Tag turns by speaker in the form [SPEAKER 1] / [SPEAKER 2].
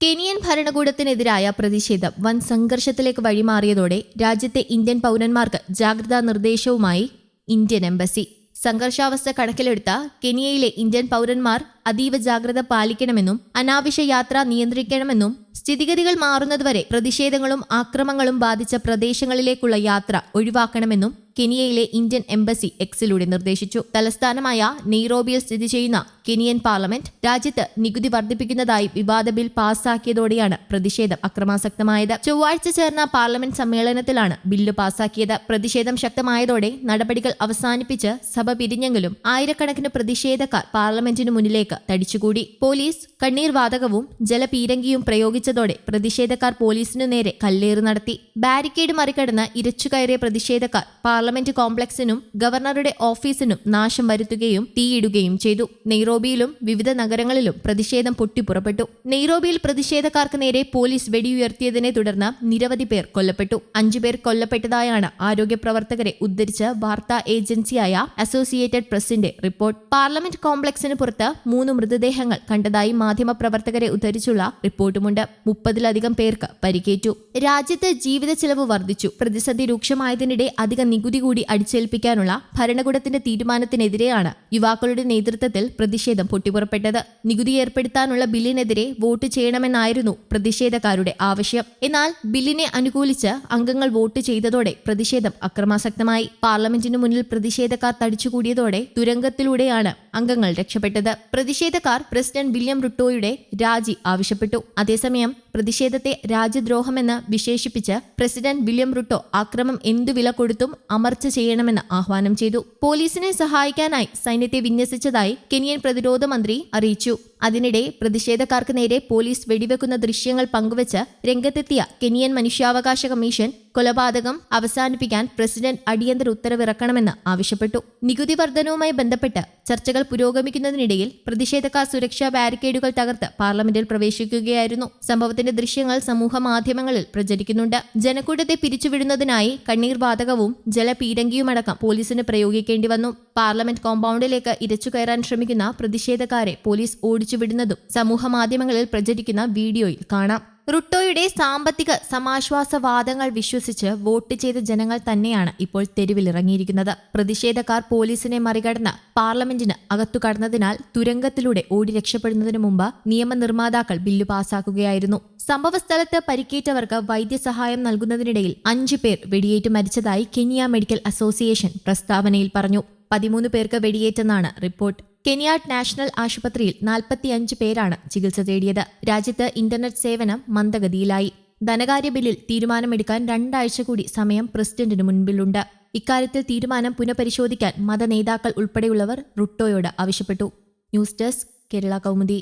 [SPEAKER 1] Kenyan ഭരണകൂടത്തിനെതിരായ പ്രതിഷേധം വൻ സംഘർഷത്തിലേക്ക് വഴിമാറിയതോടെ രാജ്യത്തെ ഇന്ത്യൻ പൗരന്മാർക്ക് ജാഗ്രതാ നിർദ്ദേശവുമായി ഇന്ത്യൻ എംബസി. സംഘർഷാവസ്ഥ കണക്കിലെടുത്ത കെനിയയിലെ ഇന്ത്യൻ പൗരന്മാർ അതീവ ജാഗ്രത പാലിക്കണമെന്നും അനാവശ്യ യാത്ര നിയന്ത്രിക്കണമെന്നും സ്ഥിതിഗതികൾ മാറുന്നതുവരെ പ്രതിഷേധങ്ങളും ആക്രമങ്ങളും ബാധിച്ച പ്രദേശങ്ങളിലേക്കുള്ള യാത്ര ഒഴിവാക്കണമെന്നും കെനിയയിലെ ഇന്ത്യൻ എംബസി എക്സിലൂടെ നിർദ്ദേശിച്ചു. തലസ്ഥാനമായ നെയ്റോബിയിൽ സ്ഥിതി ചെയ്യുന്ന കെനിയൻ പാർലമെന്റ് രാജ്യത്ത് നികുതി വർദ്ധിപ്പിക്കുന്നതായി വിവാദ ബിൽ പാസാക്കിയതോടെയാണ് പ്രതിഷേധം അക്രമാസക്തമായത്. ചൊവ്വാഴ്ച ചേർന്ന പാർലമെന്റ് സമ്മേളനത്തിലാണ് ബില്ല് പാസാക്കിയത്. പ്രതിഷേധം ശക്തമായതോടെ നടപടികൾ അവസാനിപ്പിച്ച് സഭ പിരിഞ്ഞെങ്കിലും ആയിരക്കണക്കിന് പ്രതിഷേധക്കാർ പാർലമെന്റിനു മുന്നിലേക്ക് തടിച്ചുകൂടി. പോലീസ് കണ്ണീർ വാതകവും ജലപീരങ്കിയും പ്രയോഗിച്ചതോടെ പ്രതിഷേധക്കാർ പോലീസിനു നേരെ കല്ലേറ് നടത്തി. ബാരിക്കേഡ് മറികടന്ന് ഇരച്ചുകയറിയ പ്രതിഷേധക്കാർ പാർലമെന്റ് കോംപ്ലക്സിനും ഗവർണറുടെ ഓഫീസിനും നാശം വരുത്തുകയും തീയിടുകയും ചെയ്തു. നെയ്റോബിയിലും വിവിധ നഗരങ്ങളിലും പ്രതിഷേധം പൊട്ടിപ്പുറപ്പെട്ടു. നെയ്റോബിയിൽ പ്രതിഷേധക്കാർക്ക് നേരെ പോലീസ് വെടിയുയർത്തിയതിനെ തുടർന്ന് നിരവധി പേർ കൊല്ലപ്പെട്ടു. അഞ്ചുപേർ കൊല്ലപ്പെട്ടതായാണ് ആരോഗ്യ പ്രവർത്തകരെ ഉദ്ധരിച്ച് വാർത്താ ഏജൻസിയായ അസോസിയേറ്റഡ് പ്രസിന്റെ റിപ്പോർട്ട്. പാർലമെന്റ് കോംപ്ലക്സിന് പുറത്ത് മൂന്ന് മൃതദേഹങ്ങൾ കണ്ടതായി മാധ്യമപ്രവർത്തകരെ ഉദ്ധരിച്ചുള്ള റിപ്പോർട്ടുമുണ്ട്. മുപ്പതിലധികം പേർക്ക് പരിക്കേറ്റു. രാജ്യത്ത് ജീവിത ചെലവ് വർദ്ധിച്ചു. പ്രതിസന്ധി രൂക്ഷമായതിനിടെ അധിക നികുതി കൂടി അടിച്ചേൽപ്പിക്കാനുള്ള ഭരണകൂടത്തിന്റെ തീരുമാനത്തിനെതിരെയാണ് യുവാക്കളുടെ നേതൃത്വത്തിൽ പ്രതിഷേധം പൊട്ടിപ്പുറപ്പെട്ടത്. നികുതി ഏർപ്പെടുത്താനുള്ള ബില്ലിനെതിരെ വോട്ട് ചെയ്യണമെന്നായിരുന്നു പ്രതിഷേധക്കാരുടെ ആവശ്യം. എന്നാൽ ബില്ലിനെ അനുകൂലിച്ച് അംഗങ്ങൾ വോട്ട് ചെയ്തതോടെ പ്രതിഷേധം അക്രമാസക്തമായി. പാർലമെന്റിനു മുന്നിൽ പ്രതിഷേധക്കാർ തടിച്ചുകൂടിയതോടെ തുരങ്കത്തിലൂടെയാണ് അംഗങ്ങൾ രക്ഷപ്പെട്ടത്. പ്രതിഷേധക്കാർ പ്രസിഡന്റ് വില്യം റുട്ടോയുടെ രാജി ആവശ്യപ്പെട്ടു. അതേസമയം പ്രതിഷേധത്തെ രാജ്യദ്രോഹമെന്ന് വിശേഷിപ്പിച്ച് പ്രസിഡന്റ് വില്യം റുട്ടോ അക്രമം എന്തു വില കൊടുത്തും അമർച്ച ചെയ്യണമെന്ന് ആഹ്വാനം ചെയ്തു. പോലീസിനെ സഹായിക്കാനായി സൈന്യത്തെ വിന്യസിച്ചതായി കെനിയൻ പ്രതിരോധ മന്ത്രി അറിയിച്ചു. അതിനിടെ പ്രതിഷേധക്കാർക്ക് നേരെ പോലീസ് വെടിവെക്കുന്ന ദൃശ്യങ്ങൾ പങ്കുവച്ച് രംഗത്തെത്തിയ കെനിയൻ മനുഷ്യാവകാശ കമ്മീഷൻ കൊലപാതകം അവസാനിപ്പിക്കാൻ പ്രസിഡന്റ് അടിയന്തര ഉത്തരവിറക്കണമെന്ന് ആവശ്യപ്പെട്ടു. നികുതി വർധനവുമായി ബന്ധപ്പെട്ട് ചർച്ചകൾ പുരോഗമിക്കുന്നതിനിടയിൽ പ്രതിഷേധക്കാർ സുരക്ഷാ ബാരിക്കേഡുകൾ തകർത്ത് പാർലമെന്റിൽ പ്രവേശിക്കുകയായിരുന്നു. സംഭവത്തിന്റെ ദൃശ്യങ്ങൾ സമൂഹ മാധ്യമങ്ങളിൽ പ്രചരിക്കുന്നുണ്ട്. ജനക്കൂട്ടത്തെ പിരിച്ചുവിടുന്നതിനായി കണ്ണീർ വാതകവും ജലപീരങ്കിയുമടക്കം പോലീസിന് പ്രയോഗിക്കേണ്ടി വന്നു. പാർലമെന്റ് കോമ്പൗണ്ടിലേക്ക് ഇരച്ചു കയറാൻ ശ്രമിക്കുന്ന പ്രതിഷേധക്കാരെ പോലീസ് ഓടിച്ചുവിടുന്നതും സമൂഹ മാധ്യമങ്ങളിൽ പ്രചരിക്കുന്ന വീഡിയോയിൽ കാണാം. റുട്ടോയുടെ സാമ്പത്തിക സമാശ്വാസ വാദങ്ങൾ വിശ്വസിച്ച് വോട്ട് ചെയ്ത ജനങ്ങൾ തന്നെയാണ് ഇപ്പോൾ തെരുവിലിറങ്ങിയിരിക്കുന്നത്. പ്രതിഷേധക്കാർ പോലീസിനെ മറികടന്ന് പാർലമെന്റിന് അകത്തു കടന്നതിനാൽ തുരങ്കത്തിലൂടെ ഓടി രക്ഷപ്പെടുന്നതിന് മുമ്പ് നിയമനിർമ്മാതാക്കൾ ബില്ല് പാസാക്കുകയായിരുന്നു. സംഭവസ്ഥലത്ത് പരിക്കേറ്റവർക്ക് വൈദ്യസഹായം നൽകുന്നതിനിടയിൽ അഞ്ചു പേർ വെടിയേറ്റ് മരിച്ചതായി കെനിയ മെഡിക്കൽ അസോസിയേഷൻ പ്രസ്താവനയിൽ പറഞ്ഞു. പതിമൂന്ന് പേർക്ക് വെടിയേറ്റെന്നാണ് റിപ്പോർട്ട്. കെനിയാട്ട് നാഷണൽ ആശുപത്രിയിൽ നാൽപ്പത്തിയഞ്ച് പേരാണ് ചികിത്സ തേടിയത്. രാജ്യത്ത് ഇന്റർനെറ്റ് സേവനം മന്ദഗതിയിലായി. ധനകാര്യ ബില്ലിൽ തീരുമാനമെടുക്കാൻ രണ്ടാഴ്ച കൂടി സമയം പ്രസിഡന്റിന് മുൻപിലുണ്ട്. ഇക്കാര്യത്തിൽ തീരുമാനം പുനഃപരിശോധിക്കാൻ മതനേതാക്കൾ ഉൾപ്പെടെയുള്ളവർ റുട്ടോയോട് ആവശ്യപ്പെട്ടു. News desk Kerala Kaumudi.